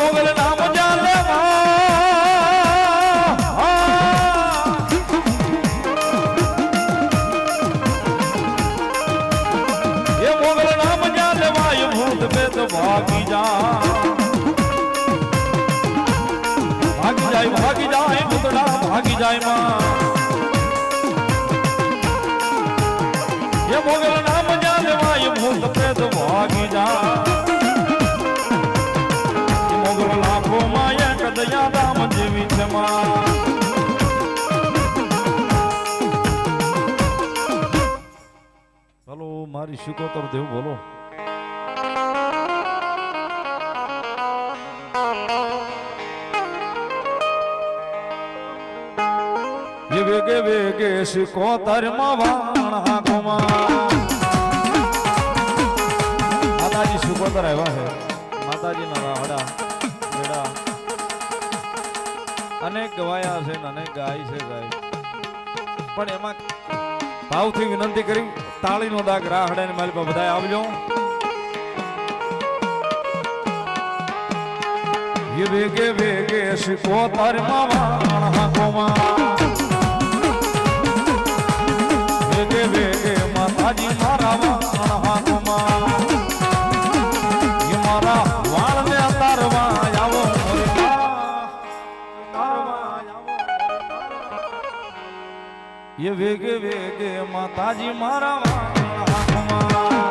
મોગલ નામ જાલે એ મોગલ નામ જાલે વાય ભૂત પેત ભાગી જા ભાગી જાય ભાગી જાય ભૂતડા ભાગી જાય માં. એ મોગલ જેવી છે માં હલો મારી શિકોતર દેવ બોલો. વેગે વેગે શિકોતરમાં વાણ હાકોમાં માતાજી શિકોતર આવ્યા અનેક ગવાયા છે અનેક ગાય છે સાહેબ. પણ એમાં ભાવથી વિનંતી કરી, તાળીનો દાગ રાહડે મારી પાસે બધા આવજો. એ भेगे વેગે શિકોતરમાં વાણ હાકોમાં भेगे વેગે માતાજી એ વેગે વેગે માતાજી મારા વાંગણા